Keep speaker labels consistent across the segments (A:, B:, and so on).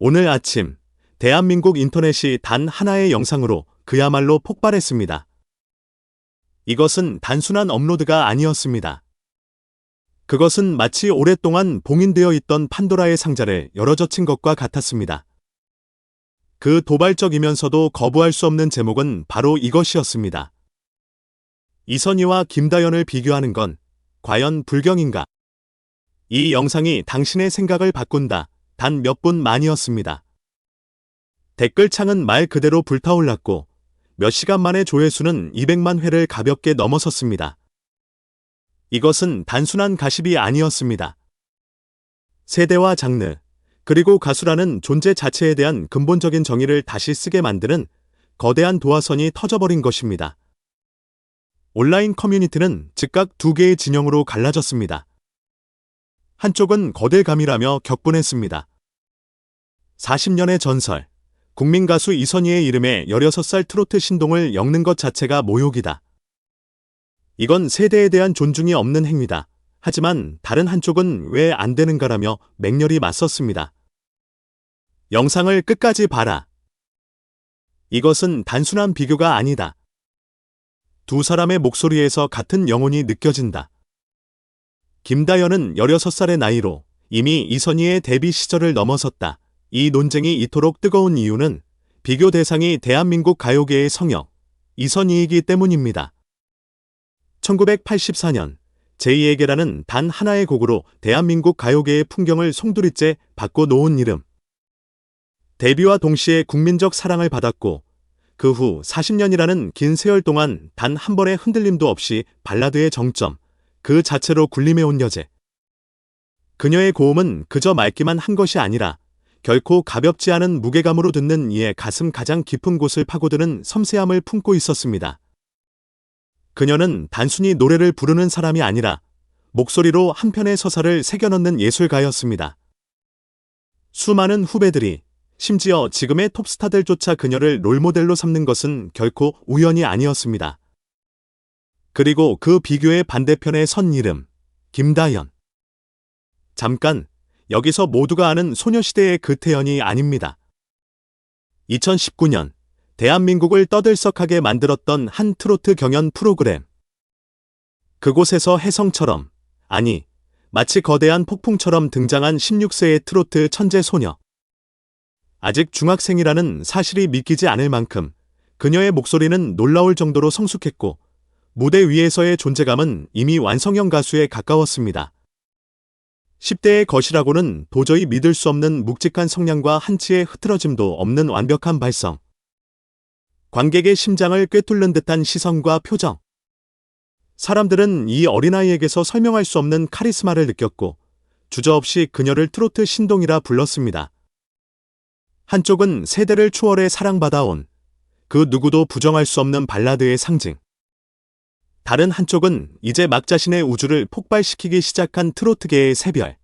A: 오늘 아침 대한민국 인터넷이 단 하나의 영상으로 그야말로 폭발했습니다. 이것은 단순한 업로드가 아니었습니다. 그것은 마치 오랫동안 봉인되어 있던 판도라의 상자를 열어젖힌 것과 같았습니다. 그 도발적이면서도 거부할 수 없는 제목은 바로 이것이었습니다. 이선희와 김다연을 비교하는 건 과연 불경인가? 이 영상이 당신의 생각을 바꾼다. 단 몇 분 만이었습니다. 댓글창은 말 그대로 불타올랐고 몇 시간 만에 조회수는 200만 회를 가볍게 넘어섰습니다. 이것은 단순한 가십이 아니었습니다. 세대와 장르, 그리고 가수라는 존재 자체에 대한 근본적인 정의를 다시 쓰게 만드는 거대한 도화선이 터져버린 것입니다. 온라인 커뮤니티는 즉각 두 개의 진영으로 갈라졌습니다. 한쪽은 거대감이라며 격분했습니다. 40년의 전설, 국민 가수 이선희의 이름에 16살 트로트 신동을 엮는 것 자체가 모욕이다. 이건 세대에 대한 존중이 없는 행위다. 하지만 다른 한쪽은 왜 안 되는가라며 맹렬히 맞섰습니다. 영상을 끝까지 봐라. 이것은 단순한 비교가 아니다. 두 사람의 목소리에서 같은 영혼이 느껴진다. 김다연은 16살의 나이로 이미 이선희의 데뷔 시절을 넘어섰다. 이 논쟁이 이토록 뜨거운 이유는 비교 대상이 대한민국 가요계의 성역, 이선희이기 때문입니다. 1984년 제2에게라는 단 하나의 곡으로 대한민국 가요계의 풍경을 송두리째 바꿔 놓은 이름. 데뷔와 동시에 국민적 사랑을 받았고 그 후 40년이라는 긴 세월 동안 단 한 번의 흔들림도 없이 발라드의 정점, 그 자체로 군림해온 여제. 그녀의 고음은 그저 맑기만 한 것이 아니라 결코 가볍지 않은 무게감으로 듣는 이의 가슴 가장 깊은 곳을 파고드는 섬세함을 품고 있었습니다. 그녀는 단순히 노래를 부르는 사람이 아니라 목소리로 한 편의 서사를 새겨넣는 예술가였습니다. 수많은 후배들이 심지어 지금의 톱스타들조차 그녀를 롤모델로 삼는 것은 결코 우연이 아니었습니다. 그리고 그 비교의 반대편에 선 이름, 김다연. 잠깐, 여기서 모두가 아는 소녀시대의 그 태연이 아닙니다. 2019년, 대한민국을 떠들썩하게 만들었던 한 트로트 경연 프로그램. 그곳에서 혜성처럼, 아니, 마치 거대한 폭풍처럼 등장한 16세의 트로트 천재 소녀. 아직 중학생이라는 사실이 믿기지 않을 만큼 그녀의 목소리는 놀라울 정도로 성숙했고 무대 위에서의 존재감은 이미 완성형 가수에 가까웠습니다. 10대의 것이라고는 도저히 믿을 수 없는 묵직한 성량과 한치의 흐트러짐도 없는 완벽한 발성. 관객의 심장을 꿰뚫는 듯한 시선과 표정. 사람들은 이 어린아이에게서 설명할 수 없는 카리스마를 느꼈고 주저없이 그녀를 트로트 신동이라 불렀습니다. 한쪽은 세대를 추월해 사랑받아온 그 누구도 부정할 수 없는 발라드의 상징. 다른 한쪽은 이제 막 자신의 우주를 폭발시키기 시작한 트로트계의 새별.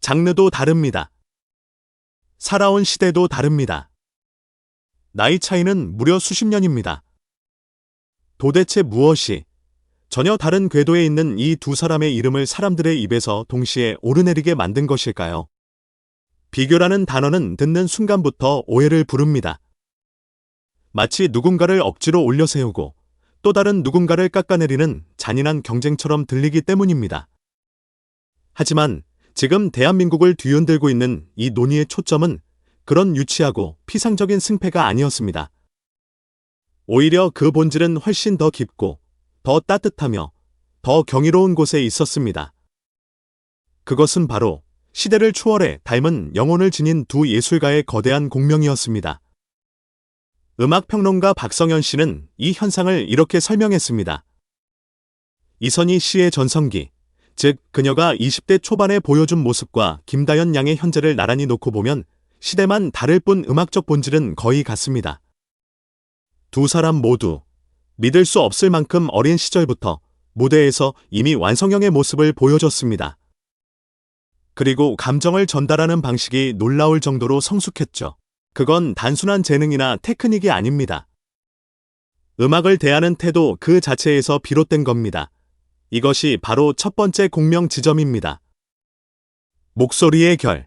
A: 장르도 다릅니다. 살아온 시대도 다릅니다. 나이 차이는 무려 수십 년입니다. 도대체 무엇이 전혀 다른 궤도에 있는 이 두 사람의 이름을 사람들의 입에서 동시에 오르내리게 만든 것일까요? 비교라는 단어는 듣는 순간부터 오해를 부릅니다. 마치 누군가를 억지로 올려 세우고 또 다른 누군가를 깎아내리는 잔인한 경쟁처럼 들리기 때문입니다. 하지만 지금 대한민국을 뒤흔들고 있는 이 논의의 초점은 그런 유치하고 피상적인 승패가 아니었습니다. 오히려 그 본질은 훨씬 더 깊고 더 따뜻하며 더 경이로운 곳에 있었습니다. 그것은 바로 시대를 추월해 닮은 영혼을 지닌 두 예술가의 거대한 공명이었습니다. 음악평론가 박성현 씨는 이 현상을 이렇게 설명했습니다. 이선희 씨의 전성기, 즉 그녀가 20대 초반에 보여준 모습과 김다연 양의 현재를 나란히 놓고 보면 시대만 다를 뿐 음악적 본질은 거의 같습니다. 두 사람 모두 믿을 수 없을 만큼 어린 시절부터 무대에서 이미 완성형의 모습을 보여줬습니다. 그리고 감정을 전달하는 방식이 놀라울 정도로 성숙했죠. 그건 단순한 재능이나 테크닉이 아닙니다. 음악을 대하는 태도 그 자체에서 비롯된 겁니다. 이것이 바로 첫 번째 공명 지점입니다. 목소리의 결.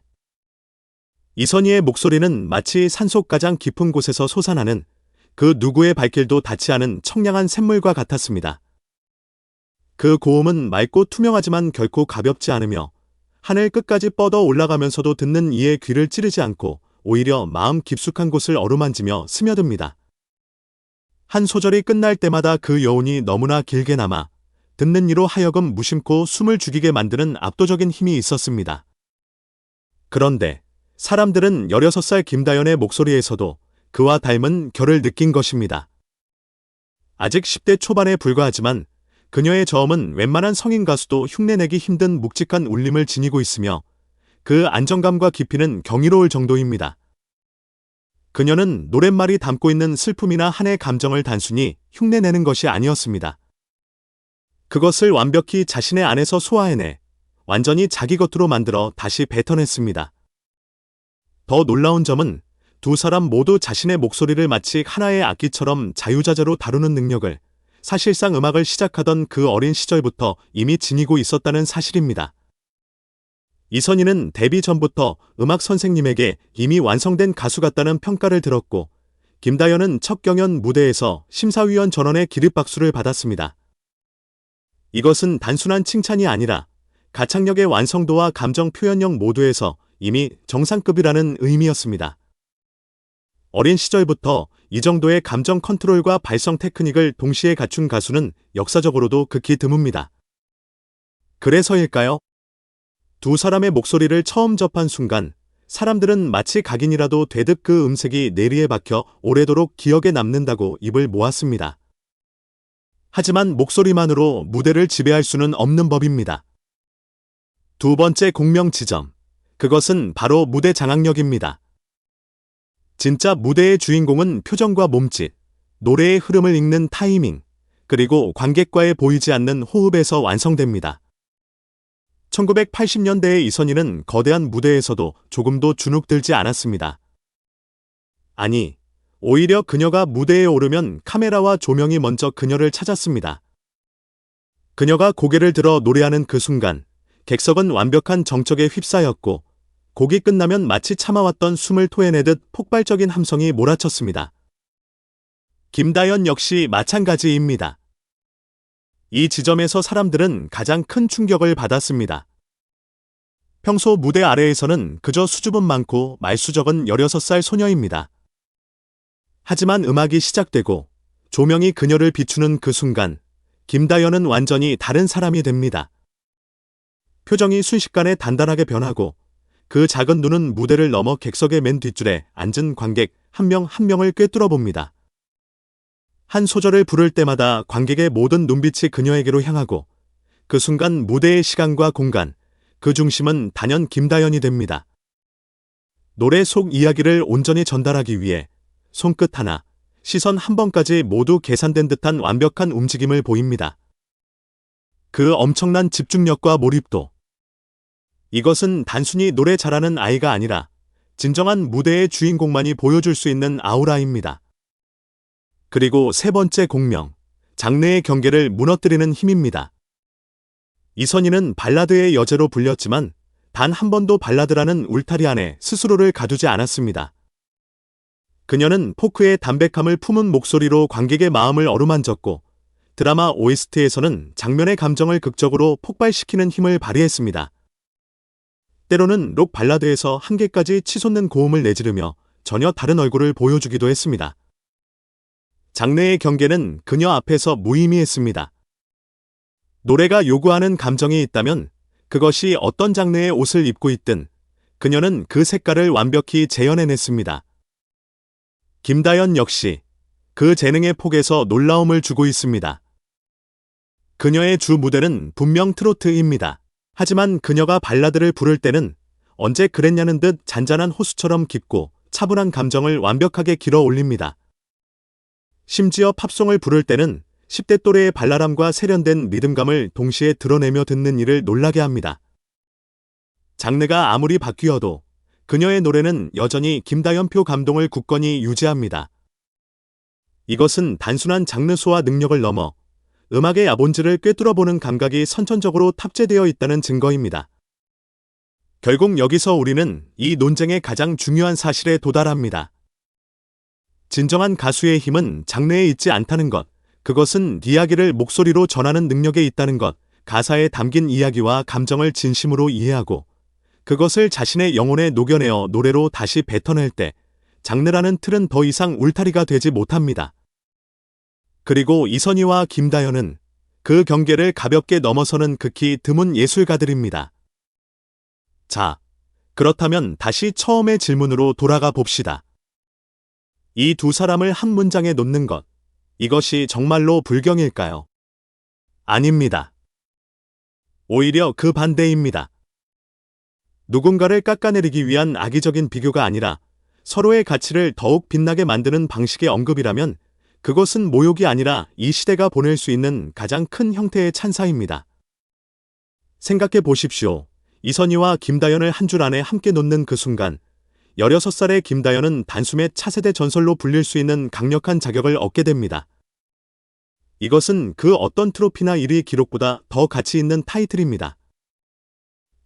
A: 이선희의 목소리는 마치 산속 가장 깊은 곳에서 솟아나는 그 누구의 발길도 닿지 않은 청량한 샘물과 같았습니다. 그 고음은 맑고 투명하지만 결코 가볍지 않으며 하늘 끝까지 뻗어 올라가면서도 듣는 이의 귀를 찌르지 않고 오히려 마음 깊숙한 곳을 어루만지며 스며듭니다. 한 소절이 끝날 때마다 그 여운이 너무나 길게 남아 듣는 이로 하여금 무심코 숨을 죽이게 만드는 압도적인 힘이 있었습니다. 그런데 사람들은 16살 김다연의 목소리에서도 그와 닮은 결을 느낀 것입니다. 아직 10대 초반에 불과하지만 그녀의 저음은 웬만한 성인 가수도 흉내내기 힘든 묵직한 울림을 지니고 있으며 그 안정감과 깊이는 경이로울 정도입니다. 그녀는 노랫말이 담고 있는 슬픔이나 한의 감정을 단순히 흉내내는 것이 아니었습니다. 그것을 완벽히 자신의 안에서 소화해내 완전히 자기 것으로 만들어 다시 뱉어냈습니다. 더 놀라운 점은 두 사람 모두 자신의 목소리를 마치 하나의 악기처럼 자유자재로 다루는 능력을 사실상 음악을 시작하던 그 어린 시절부터 이미 지니고 있었다는 사실입니다. 이선희는 데뷔 전부터 음악 선생님에게 이미 완성된 가수 같다는 평가를 들었고, 김다연은 첫 경연 무대에서 심사위원 전원의 기립박수를 받았습니다. 이것은 단순한 칭찬이 아니라 가창력의 완성도와 감정 표현력 모두에서 이미 정상급이라는 의미였습니다. 어린 시절부터 이 정도의 감정 컨트롤과 발성 테크닉을 동시에 갖춘 가수는 역사적으로도 극히 드뭅니다. 그래서일까요? 두 사람의 목소리를 처음 접한 순간 사람들은 마치 각인이라도 되듯 그 음색이 내리에 박혀 오래도록 기억에 남는다고 입을 모았습니다. 하지만 목소리만으로 무대를 지배할 수는 없는 법입니다. 두 번째 공명 지점. 그것은 바로 무대 장악력입니다. 진짜 무대의 주인공은 표정과 몸짓, 노래의 흐름을 읽는 타이밍, 그리고 관객과의 보이지 않는 호흡에서 완성됩니다. 1980년대의 이선희는 거대한 무대에서도 조금도 주눅들지 않았습니다. 아니, 오히려 그녀가 무대에 오르면 카메라와 조명이 먼저 그녀를 찾았습니다. 그녀가 고개를 들어 노래하는 그 순간, 객석은 완벽한 정적에 휩싸였고, 곡이 끝나면 마치 참아왔던 숨을 토해내듯 폭발적인 함성이 몰아쳤습니다. 김다연 역시 마찬가지입니다. 이 지점에서 사람들은 가장 큰 충격을 받았습니다. 평소 무대 아래에서는 그저 수줍음 많고 말수 적은 16살 소녀입니다. 하지만 음악이 시작되고 조명이 그녀를 비추는 그 순간 김다연은 완전히 다른 사람이 됩니다. 표정이 순식간에 단단하게 변하고 그 작은 눈은 무대를 넘어 객석의 맨 뒷줄에 앉은 관객 한 명한 명을 꿰뚫어 봅니다. 한 소절을 부를 때마다 관객의 모든 눈빛이 그녀에게로 향하고 그 순간 무대의 시간과 공간, 그 중심은 단연 김다연이 됩니다. 노래 속 이야기를 온전히 전달하기 위해 손끝 하나, 시선 한 번까지 모두 계산된 듯한 완벽한 움직임을 보입니다. 그 엄청난 집중력과 몰입도, 이것은 단순히 노래 잘하는 아이가 아니라 진정한 무대의 주인공만이 보여줄 수 있는 아우라입니다. 그리고 세 번째 공명, 장르의 경계를 무너뜨리는 힘입니다. 이선희는 발라드의 여제로 불렸지만 단 한 번도 발라드라는 울타리 안에 스스로를 가두지 않았습니다. 그녀는 포크의 담백함을 품은 목소리로 관객의 마음을 어루만졌고 드라마 OST에서는 장면의 감정을 극적으로 폭발시키는 힘을 발휘했습니다. 때로는 록 발라드에서 한계까지 치솟는 고음을 내지르며 전혀 다른 얼굴을 보여주기도 했습니다. 장르의 경계는 그녀 앞에서 무의미했습니다. 노래가 요구하는 감정이 있다면 그것이 어떤 장르의 옷을 입고 있든 그녀는 그 색깔을 완벽히 재현해냈습니다. 김다연 역시 그 재능의 폭에서 놀라움을 주고 있습니다. 그녀의 주 무대는 분명 트로트입니다. 하지만 그녀가 발라드를 부를 때는 언제 그랬냐는 듯 잔잔한 호수처럼 깊고 차분한 감정을 완벽하게 길어 올립니다. 심지어 팝송을 부를 때는 10대 또래의 발랄함과 세련된 리듬감을 동시에 드러내며 듣는 이를 놀라게 합니다. 장르가 아무리 바뀌어도 그녀의 노래는 여전히 김다연표 감동을 굳건히 유지합니다. 이것은 단순한 장르 소화 능력을 넘어 음악의 야본질을 꿰뚫어보는 감각이 선천적으로 탑재되어 있다는 증거입니다. 결국 여기서 우리는 이 논쟁의 가장 중요한 사실에 도달합니다. 진정한 가수의 힘은 장르에 있지 않다는 것, 그것은 이야기를 목소리로 전하는 능력에 있다는 것, 가사에 담긴 이야기와 감정을 진심으로 이해하고 그것을 자신의 영혼에 녹여내어 노래로 다시 뱉어낼 때 장르라는 틀은 더 이상 울타리가 되지 못합니다. 그리고 이선희와 김다현은 그 경계를 가볍게 넘어서는 극히 드문 예술가들입니다. 자, 그렇다면 다시 처음의 질문으로 돌아가 봅시다. 이 두 사람을 한 문장에 놓는 것, 이것이 정말로 불경일까요? 아닙니다. 오히려 그 반대입니다. 누군가를 깎아내리기 위한 악의적인 비교가 아니라 서로의 가치를 더욱 빛나게 만드는 방식의 언급이라면 그것은 모욕이 아니라 이 시대가 보낼 수 있는 가장 큰 형태의 찬사입니다. 생각해 보십시오. 이선희와 김다연을 한 줄 안에 함께 놓는 그 순간 16살의 김다연은 단숨에 차세대 전설로 불릴 수 있는 강력한 자격을 얻게 됩니다. 이것은 그 어떤 트로피나 1위 기록보다 더 가치 있는 타이틀입니다.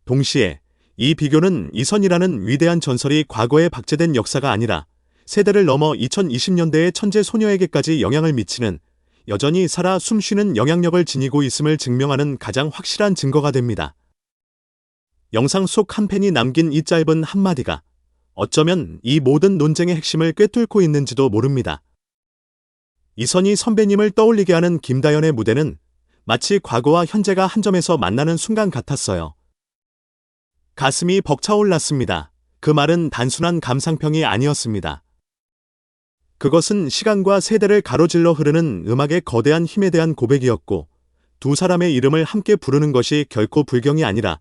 A: 동시에 이 비교는 이선이라는 위대한 전설이 과거에 박제된 역사가 아니라 세대를 넘어 2020년대의 천재 소녀에게까지 영향을 미치는 여전히 살아 숨쉬는 영향력을 지니고 있음을 증명하는 가장 확실한 증거가 됩니다. 영상 속 한 팬이 남긴 이 짧은 한마디가 어쩌면 이 모든 논쟁의 핵심을 꿰뚫고 있는지도 모릅니다. 이선희 선배님을 떠올리게 하는 김다연의 무대는 마치 과거와 현재가 한 점에서 만나는 순간 같았어요. 가슴이 벅차올랐습니다. 그 말은 단순한 감상평이 아니었습니다. 그것은 시간과 세대를 가로질러 흐르는 음악의 거대한 힘에 대한 고백이었고, 두 사람의 이름을 함께 부르는 것이 결코 불경이 아니라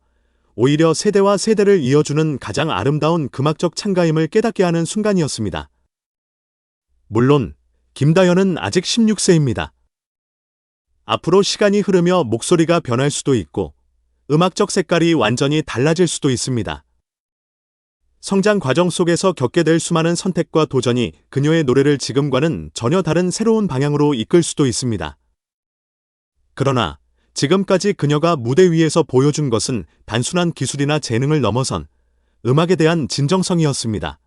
A: 오히려 세대와 세대를 이어주는 가장 아름다운 금악적 참가임을 깨닫게 하는 순간이었습니다. 물론, 김다현은 아직 16세입니다. 앞으로 시간이 흐르며 목소리가 변할 수도 있고, 음악적 색깔이 완전히 달라질 수도 있습니다. 성장 과정 속에서 겪게 될 수많은 선택과 도전이 그녀의 노래를 지금과는 전혀 다른 새로운 방향으로 이끌 수도 있습니다. 그러나 지금까지 그녀가 무대 위에서 보여준 것은 단순한 기술이나 재능을 넘어선 음악에 대한 진정성이었습니다.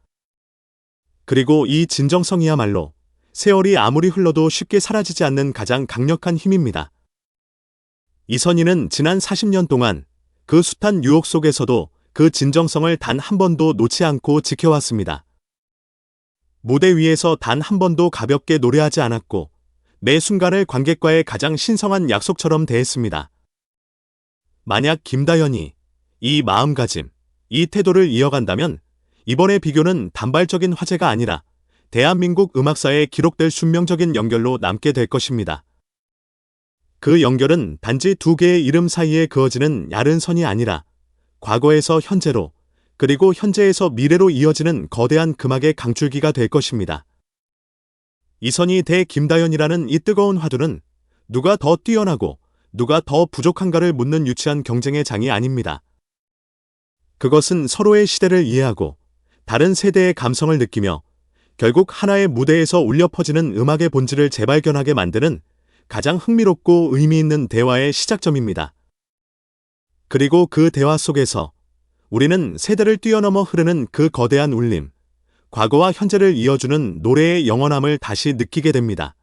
A: 그리고 이 진정성이야말로 세월이 아무리 흘러도 쉽게 사라지지 않는 가장 강력한 힘입니다. 이선희는 지난 40년 동안 그 숱한 유혹 속에서도 그 진정성을 단 한 번도 놓지 않고 지켜왔습니다. 무대 위에서 단 한 번도 가볍게 노래하지 않았고 매 순간을 관객과의 가장 신성한 약속처럼 대했습니다. 만약 김다현이 이 마음가짐, 이 태도를 이어간다면 이번의 비교는 단발적인 화제가 아니라 대한민국 음악사에 기록될 숙명적인 연결로 남게 될 것입니다. 그 연결은 단지 두 개의 이름 사이에 그어지는 야른 선이 아니라 과거에서 현재로 그리고 현재에서 미래로 이어지는 거대한 금악의 강줄기가 될 것입니다. 이선희 대 김다연이라는 이 뜨거운 화두는 누가 더 뛰어나고 누가 더 부족한가를 묻는 유치한 경쟁의 장이 아닙니다. 그것은 서로의 시대를 이해하고 다른 세대의 감성을 느끼며 결국 하나의 무대에서 울려 퍼지는 음악의 본질을 재발견하게 만드는 가장 흥미롭고 의미 있는 대화의 시작점입니다. 그리고 그 대화 속에서 우리는 세대를 뛰어넘어 흐르는 그 거대한 울림, 과거와 현재를 이어주는 노래의 영원함을 다시 느끼게 됩니다.